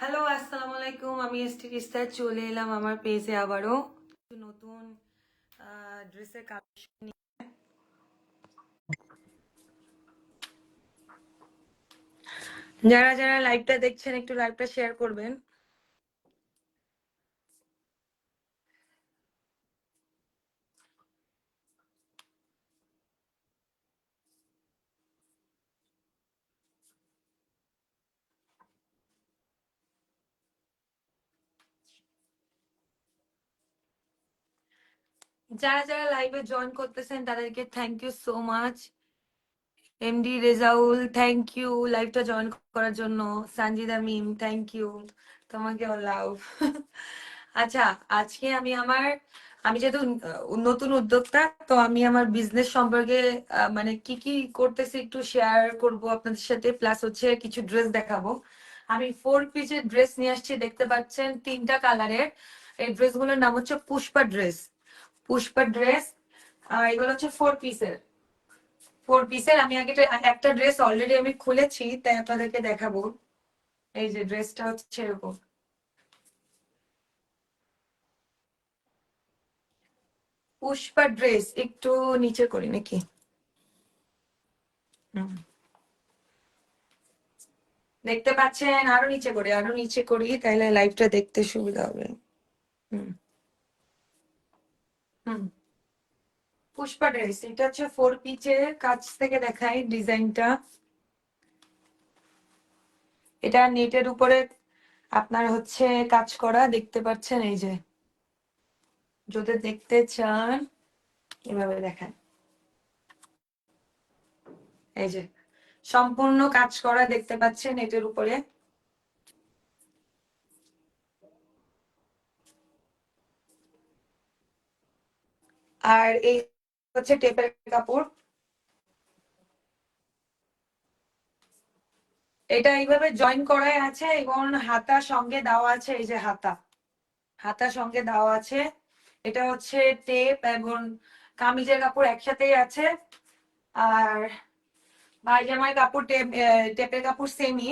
Hello আসসালামু আলাইকুম। আমি এসটি রিস্তা চলে এলাম আমার পেজে আবারও। নতুন ড্রেসের কালেকশন নিয়ে। যারা যারা লাইভটা দেখছেন, একটু লাইভটা শেয়ার করবেন। যারা যারা লাইভে জয়েন করতেছেন, তাদেরকে thank you so much MD Rezaul thank you লাইভটা জয়েন করার জন্য। সঞ্জিদা মিম থ্যাংক ইউ তোমাকে লাভ আচ্ছা আজকে আমি আমার, আমি যেহেতু নতুন উদ্যোক্তা, তো আমি আমার বিজনেস সম্পর্কে মানে কি কি করতেছি একটু শেয়ার করব আপনাদের সাথে। প্লাস হচ্ছে কিছু ড্রেস দেখাবো। আমি ফোর পিসের ড্রেস নিয়ে আসছি, দেখতে পাচ্ছেন তিনটা কালারের এই ড্রেসগুলোর নাম হচ্ছে পুষ্পা ড্রেস পুষ্পা ড্রেস এগুলো হচ্ছে ফোর পিসের ফোর পিসের আমি আগে একটা- ড্রেস অলরেডি আমি খুলেছি, তাই আপনাদেরকে দেখাবো। এই যে ড্রেসটা হচ্ছে এরকম। পুষ্পা ড্রেস একটু নিচে করি নাকি। দেখতে পাচ্ছেন, আরও নিচে করি, আরও নিচে করি, তাহলে লাইভটা দেখতে সুবিধা হবে। হুম। পুষ্পা ড্রেস, এটা হচ্ছে ফোর পিচের কাছ থেকে দেখাই ডিজাইনটা। এটা নেটের উপরে আপনার হচ্ছে কাজ করা, দেখতে পাচ্ছেন এই যে। যদি দেখতে চান, এভাবে দেখেন। এই যে, সম্পূর্ণ কাজ করা দেখতে পাচ্ছেন এটার উপরে। আর এই হচ্ছে টেপের কাপড়। এটা এইভাবে জয়েন করাই আছে এবং হাতা সঙ্গে দেওয়া আছে, এই যে হাতা। হাতা সঙ্গে দেওয়া আছে। এটা হচ্ছে টেপ এবং কামিজের কাপড় একসাথেই আছে। আর পায়জামার কাপড় টেপ টেপের কাপড় সেমই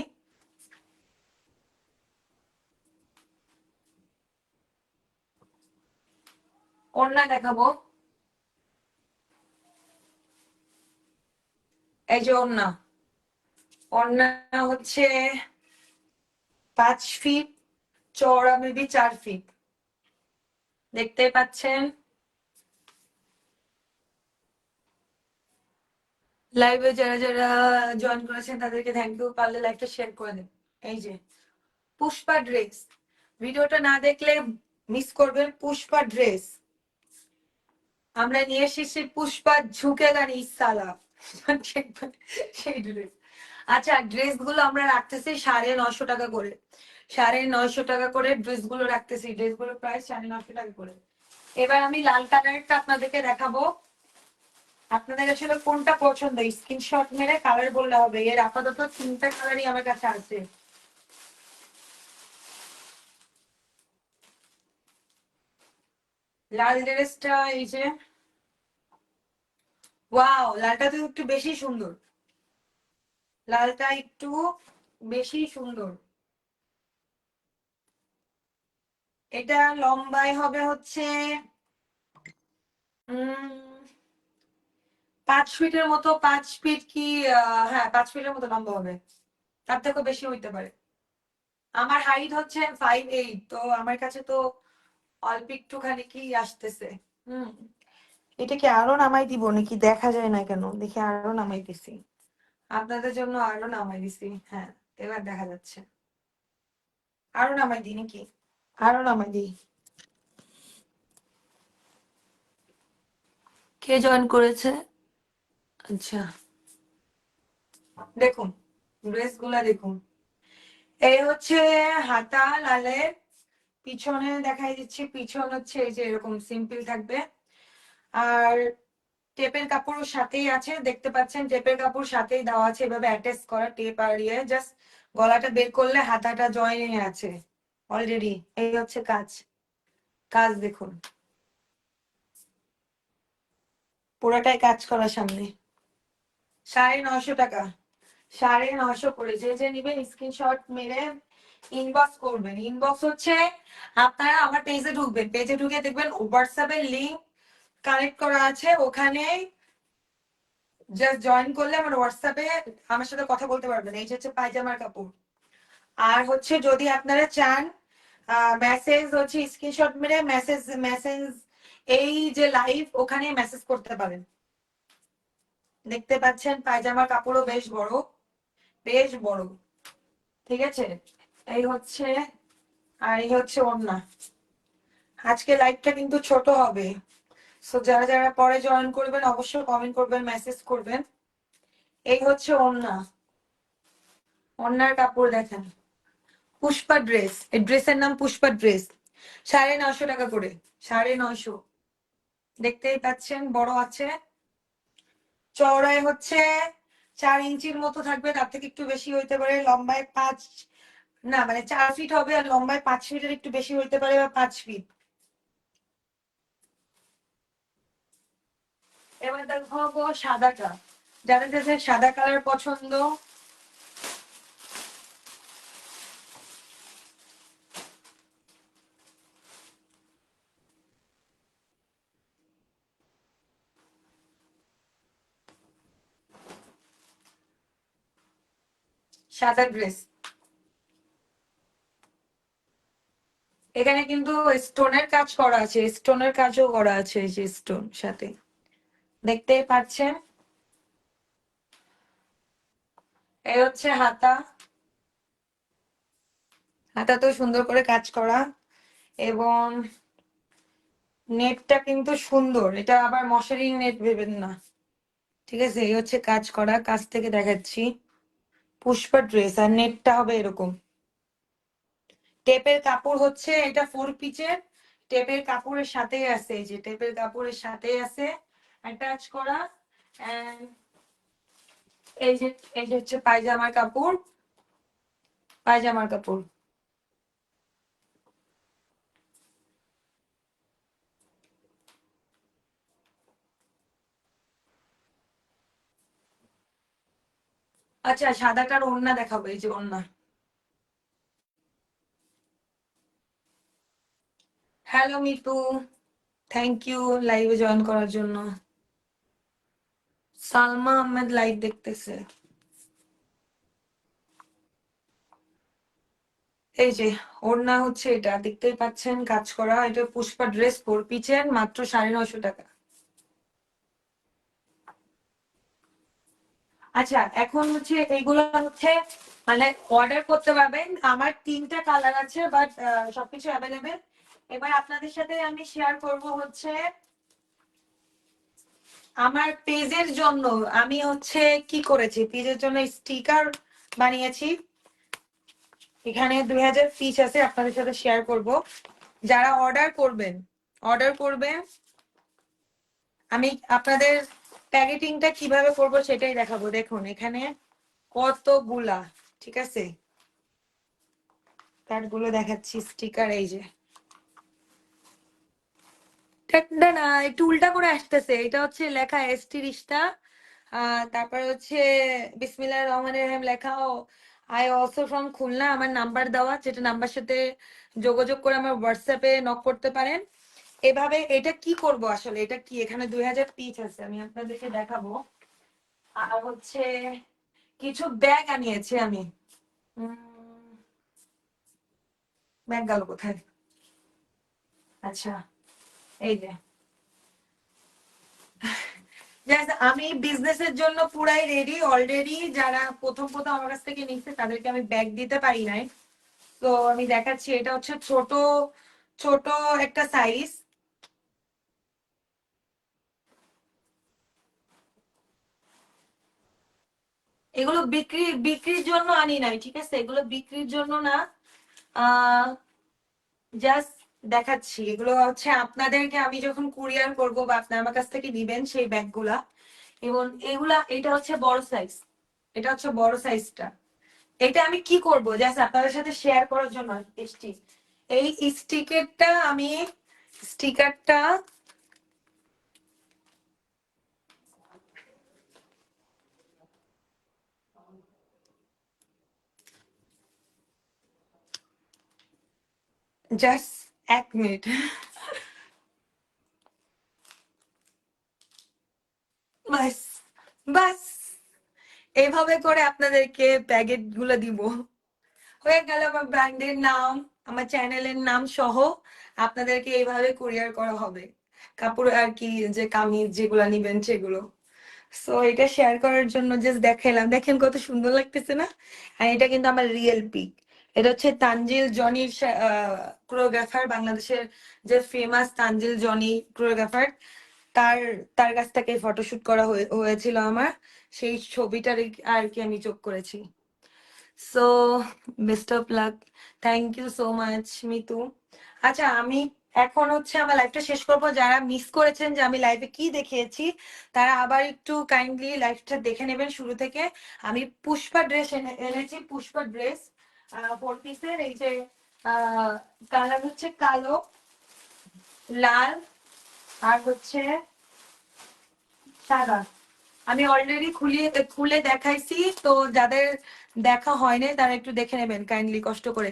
ওড়না দেখাবো। এই যে ওড়না ওড়না হচ্ছে পাঁচ ফিট, চওড়া মেবি চার ফিট। দেখতে পাচ্ছেন? লাইভে যারা যারা জয়েন করেছেন, তাদেরকে থ্যাংক ইউ পারলে লাইভটা শেয়ার করে দেন। এই যে, পুষ্পা ড্রেস ভিডিওটা না দেখলে মিস করবেন পুষ্পা ড্রেস আমরা নিয়ে এসেছি পুষ্পা ঝুঁকে গাড়ি সালা সেই ড্রেস আচ্ছা ড্রেসগুলো আমরা রাখতেছি সাড়ে নশো টাকা করে। সাড়ে নয়শো টাকা করে ড্রেসগুলো রাখতেছি। ড্রেসগুলো প্রায় সাড়ে নশো টাকা করে। এবার আমি লাল কালারটা আপনাদেরকে দেখাবো। আপনাদের আসলে কোনটা পছন্দ? স্ক্রিনশট মেরে কালার বললে হবে। এর আপাতত তিনটা কালারই আমার কাছে আছে। লাল ড্রেসটা এই যে ওয়াও লালটা তো একটু বেশি সুন্দর। লালটা একটু বেশি সুন্দর। এটা লম্বায় হবে হচ্ছে পাঁচ ফিটের মতো, পাঁচ ফিট কি হ্যাঁ পাঁচ ফিটের মতো লম্বা হবে। তার থেকেও বেশি হইতে পারে। আমার হাইট হচ্ছে ফাইভ এইট তো আমার কাছে তো অল্প একটুখানি কি আসতেছে। হুম। এটা কি আরও নামাই দিব নাকি দেখা যায় না কেন? দেখি আরও নামাই দিছি। আপনাদের জন্য আরও নামাই দিছি। হ্যাঁ এবার দেখা যাচ্ছে। আরও নামাই দিই নাকি? আরও নামাই দিই। কে জয়েন করেছে? আচ্ছা। দেখুন ড্রেসগুলা দেখুন। এই হচ্ছে হাতা লালের। পিছনে দেখাই দিচ্ছি। পিছন হচ্ছে এই যে এরকম সিম্পল থাকবে। আর টেপের কাপড় সাথেই আছে। দেখতে পাচ্ছেন টেপের কাপড় সাথেই দেওয়া আছে। এভাবে অ্যাটাচ করা টেপ আর ইয়ে জাস্ট গলাটা বের করলে হাতাটা জয়েনে আছে। অলরেডি এই হচ্ছে কাজ। কাজ দেখুন। পুরোটাই কাজ করা সামনে। সাড়ে নশো টাকা। সাড়ে নশো করে। যে যে নিবে স্ক্রিনশট মেরে ইনবক্স করবেন। ইনবক্স হচ্ছে আপনারা আমার পেজে ঢুকবেন। পেজে ঢুকে দেখবেন হোয়াটসঅ্যাপের লিঙ্ক কানেক্ট করা আছে, ওখানে জাস্ট জয়েন করলে আমার হোয়াটসঅ্যাপে আমার সাথে কথা বলতে পারবেন। এই যে হচ্ছে পায়জামার কাপড়। আর হচ্ছে যদি আপনারা চান মেসেজ হচ্ছে স্ক্রিনশট মেরে মেসেজ মেসেজ এই যে লাইভ ওখানে মেসেজ করতে পারেন। দেখতে পাচ্ছেন পায়জামার কাপড়ও বেশ বড় বেশ বড়। ঠিক আছে? এই হচ্ছে, আর এই হচ্ছে ওড়না। আজকে লাইভটা কিন্তু ছোট হবে। সো যারা যারা পরে জয়েন করবেন, অবশ্যই কমেন্ট করবেন মেসেজ করবেন। এই হচ্ছে ওড়না ওড়নার কাপড় দেখেন। পুষ্পা ড্রেস এই ড্রেসের নাম পুষ্পা ড্রেস সাড়ে নশো টাকা করে। সাড়ে নশো দেখতেই পাচ্ছেন, বড় আছে। চওড়ায় হচ্ছে চার ইঞ্চির মতো থাকবে, তার থেকে একটু বেশি হইতে পারে। লম্বায় পাঁচ না মানে চার ফিট হবে আর লম্বায় পাঁচ ফিটের একটু বেশি হইতে পারে বা পাঁচ ফিট এবার দেখো সাদাটা যাদের যাদের সাদা কালার পছন্দ, সাদা ড্রেস এখানে কিন্তু স্টোনের কাজ করা আছে স্টোনের কাজও করা আছে এই যে স্টোন সাথে। দেখতেই পাচ্ছেন? এই হচ্ছে হাতা। হাতা তো সুন্দর করে কাজ করা। এবং নেটটা কিন্তু সুন্দর। এটা আবার মশারি নেট ভেবেন না। ঠিক আছে, এই হচ্ছে কাজ করা। কাজ থেকে দেখাচ্ছি। পুষ্পা ড্রেস, আর নেটটা হবে এরকম। টেপের কাপড় হচ্ছে এটা ফোর পিচের টেপের কাপড়ের সাথে আছে, এই যে টেপের কাপড়ের সাথে আছে। অ্যাটাচ করা এই যে এই যে হচ্ছে পায়জামার কাপড় পায়জামার কাপড়। আচ্ছা সাদাটার ওড়না দেখাবো, এই যে ওড়না। হ্যালো মিতু। থ্যাংক ইউ লাইভে জয়েন করার জন্য। সালমা আহমেদ লাইভ দেখতেছে। এই যে ওড়না হচ্ছে এটা, দেখতেই পাচ্ছেন কাজ করা, এটা পুষ্পা ড্রেস ফোর পিচের মাত্র সাড়ে নশো টাকা। আচ্ছা এখন হচ্ছে এইগুলো হচ্ছে মানে অর্ডার করতে পারবেন, আমার তিনটা কালার আছে বাট সবকিছু অ্যাভেলেবেল এবার আপনাদের সাথে আমি শেয়ার করব হচ্ছে আমার পেজের জন্য আমি হচ্ছে কি করেছি? পেজের জন্য স্টিকার বানিয়েছি। এখানে দুই হাজার পিস আছে, আপনাদের সাথে শেয়ার করব। যারা অর্ডার করবেন অর্ডার করবেন, আমি আপনাদের প্যাকেটিংটা কীভাবে করব সেটাই দেখাবো। দেখুন, এখানে কতগুলা, ঠিক আছে? কার্ডগুলো দেখাচ্ছি স্টিকার এই যে। এটা না, একটু উল্টা করে আসতেছে। এটা হচ্ছে লেখা এস তিরিশটা তারপরে হচ্ছে বিসমিল্লাহ রহমান রহিম লেখা ও আই অলসো ফ্রম খুলনা, আমার নাম্বার দেওয়া, যেটা নাম্বার সাথে যোগাযোগ করে আমার হোয়াটসঅ্যাপে নক করতে পারেন। এভাবে এটা কি করব আসলে? এটা কি? এখানে দুই হাজার পিস আছে, আমি আপনাদেরকে দেখাবো। আর হচ্ছে কিছু ব্যাগ আনিয়েছি আমি। ব্যাগ গেল কোথায়? আচ্ছা। এই যে। আমি বিজনেসের জন্য পুরাই রেডি অলরেডি যারা প্রথম প্রথম আমার কাছ থেকে নিচ্ছে, তাদেরকে আমি ব্যাগ দিতে পারি নাই। তো আমি দেখাচ্ছি, এটা হচ্ছে ছোট ছোট একটা সাইজ এগুলো বিক্রি, বিক্রির জন্য আনি নাই, ঠিক আছে? এগুলো বিক্রির জন্য না, আহ জাস্ট দেখাচ্ছি। এগুলো হচ্ছে আপনাদেরকে আমি যখন কুরিয়ার করব বা আপনার আমার কাছ থেকে নিবেন সেই ব্যাগগুলা এবং এগুলা, এটা হচ্ছে বড় সাইজ এটা হচ্ছে বড় সাইজটা এটা আমি কি করব? জাস্ট আপনাদের সাথে শেয়ার করার জন্য স্টিক এই স্টিকারটা আমি স্টিকারটা জাস্ট এক মিনিট। বাস বাস। এইভাবে করে আপনাদেরকে প্যাকেটগুলো দিব। হয়ে গেল আমার ব্র্যান্ডের নাম, আমার চ্যানেলের নাম সহ আপনাদেরকে এইভাবে কুরিয়ার করা হবে। কাপড় আর কি, যে কামিজ যেগুলো নিবেন সেগুলো। সো এটা শেয়ার করার জন্য জাস্ট দেখালাম। দেখেন কত সুন্দর লাগতেছে না? এটা কিন্তু আমার রিয়েল পিক এটা হচ্ছে তানজিল জনির কোরিওগ্রাফার বাংলাদেশের যে ফেমাস তানজিল জনি কোরিওগ্রাফার তার তার কাছ থেকে ফটোশুট করা হয়েছিল আমার। সেই ছবিটার আর কি আমি যোগ করেছি। So best of luck thank you so much Mitu. আচ্ছা আমি এখন হচ্ছে আমার লাইফটা শেষ করব। যারা মিস করেছেন যে আমি লাইভে কি দেখিয়েছি, তারা আবার একটু কাইন্ডলি লাইভটা দেখে নেবেন শুরু থেকে। আমি পুষ্পা ড্রেস এনেছি, পুষ্পা ড্রেস ফোর পিসের এই যে কালার হচ্ছে কালো, লাল, আর হচ্ছে সাদা। আমি অলরেডি খুলিয়ে, খুলে দেখাইছি, তো যাদের দেখা হয়নি, তারা একটু দেখে নেবেন কাইন্ডলি কষ্ট করে।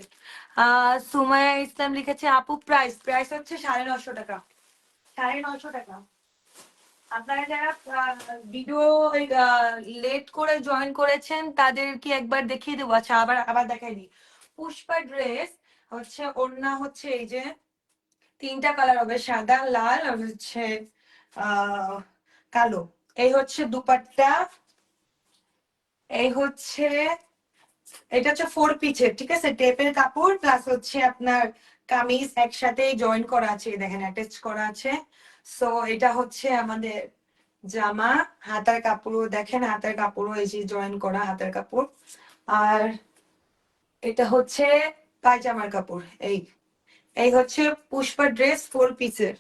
আহ সুমায়া ইসলাম লিখেছে, আপু প্রাইস প্রাইস হচ্ছে সাড়ে নশো টাকা। সাড়ে নশো টাকা। আপনারা যারা ভিডিও লেট করে জয়েন করেছেন, তাদেরকে একবার দেখিয়ে দেবো। আচ্ছা আবার আবার দেখাই দিই। পুষ্পা ড্রেস হচ্ছে, ওড়না হচ্ছে এই যে, তিনটা কালার হবে, সাদা, লাল আর হচ্ছে, আহ, কালো। এই হচ্ছে দুপাট্টা, এই হচ্ছে, এটা হচ্ছে ফোর পিচের ঠিক আছে? টেপের কাপড় প্লাস হচ্ছে আপনার কামিজ একসাথে জয়েন করা আছে দেখেন অ্যাটাচ করা আছে। সো এটা হচ্ছে আমাদের জামা, হাতার কাপড়ও দেখেন, হাতার কাপড়ও এই যে জয়েন করা হাতার কাপড়। আর এটা হচ্ছে পায়জামার কাপড়, এই। এই হচ্ছে পুষ্পা ড্রেস ফোর পিসের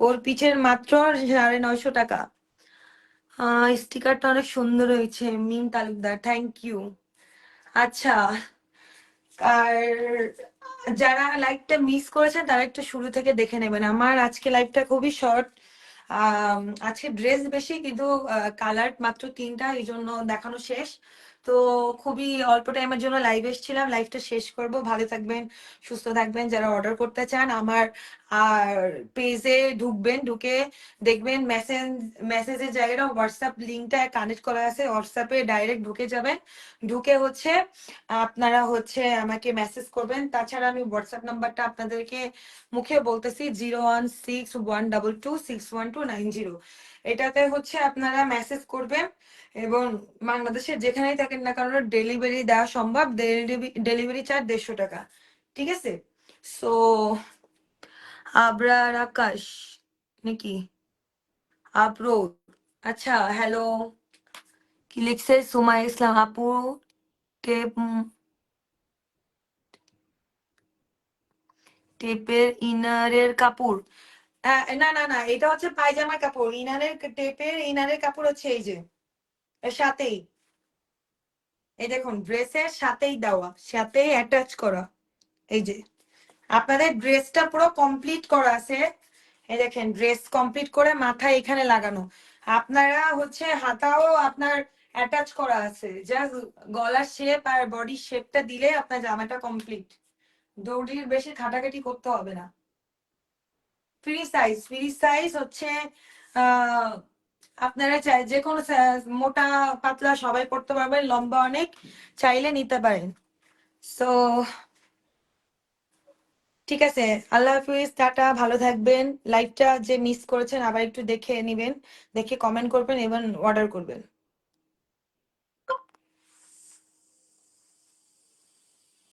ফোর পিসের মাত্র সাড়ে নয়শো টাকা। স্টিকারটা অনেক সুন্দর হয়েছে, মিম তালুকদার থ্যাংক ইউ আচ্ছা আর যারা লাইভটা মিস করেছেন, তারা একটু শুরু থেকে দেখে নেবেন। আমার আজকে লাইভটা খুবই শর্ট আজকে ড্রেস বেশি, কিন্তু কালার মাত্র তিনটা এই জন্য দেখানো শেষ। তো খুবই অল্প টাইমের জন্য লাইভ এসেছিলাম। লাইভটা শেষ করব। ভালো থাকবেন, সুস্থ থাকবেন। যারা অর্ডার করতে চান, আমার, আর পেজে ঢুকবেন, ঢুকে দেখবেন মেসেজ মেসেজের জায়গাটা হোয়াটসঅ্যাপ লিঙ্কটা কানেক্ট করা আছে। হোয়াটসঅ্যাপে ডাইরেক্ট ঢুকে যাবেন। ঢুকে হচ্ছে আপনারা হচ্ছে আমাকে মেসেজ করবেন। তাছাড়া আমি হোয়াটসঅ্যাপ নাম্বারটা আপনাদেরকে মুখে বলতেছি zero one six one double two six one two nine zero এটাতে হচ্ছে আপনারা মেসেজ করবেন এবং বাংলাদেশের যেখানেই থাকেন না কারণ ডেলিভারি দেওয়া সম্ভব। ডেলিভারি চার্জ দেড়শো টাকা। ঠিক আছে? সো আবরার আকাশ নাকি? আবরোদ আচ্ছা হ্যালো কি লিখছে? সুমাই ইসলাম আপু, টেপ টেপের ইনারের কাপড়। না না না, এটা হচ্ছে পায়জামা কাপড়। ইনারের টেপের ইনারের কাপড় হচ্ছে এই যে সাথেই। এই দেখুন, ড্রেসের সাথেই দেওয়া, সাথেই অ্যাটাচ করা। এই যে, আপনাদের ড্রেসটা পুরো কমপ্লিট করা আছে। এই দেখেন, ড্রেস কমপ্লিট করে মাথা এখানে লাগানো। আপনারা হচ্ছে হাতাও আপনার অ্যাটাচ করা আছে। যা গলার শেপ আর বডি শেপটা দিলে আপনার জামাটা কমপ্লিট দৌড়ির বেশি খাটাখাটি করতে হবে না। ফ্রি সাইজ ফ্রি সাইজ হচ্ছে আপনারা চাই যে কোনো মোটা, পাতলা সবাই পড়তে পারবেন, লম্বা অনেক, চাইলে নিতে পারেন। সো ঠিক আছে, আল্লাহ হাফিজ, টাটা, ভালো থাকবেন। লাইভটা যে মিস করেছেন, আবার একটু দেখে নেবেন, দেখে কমেন্ট করবেন এবং অর্ডার করবেন।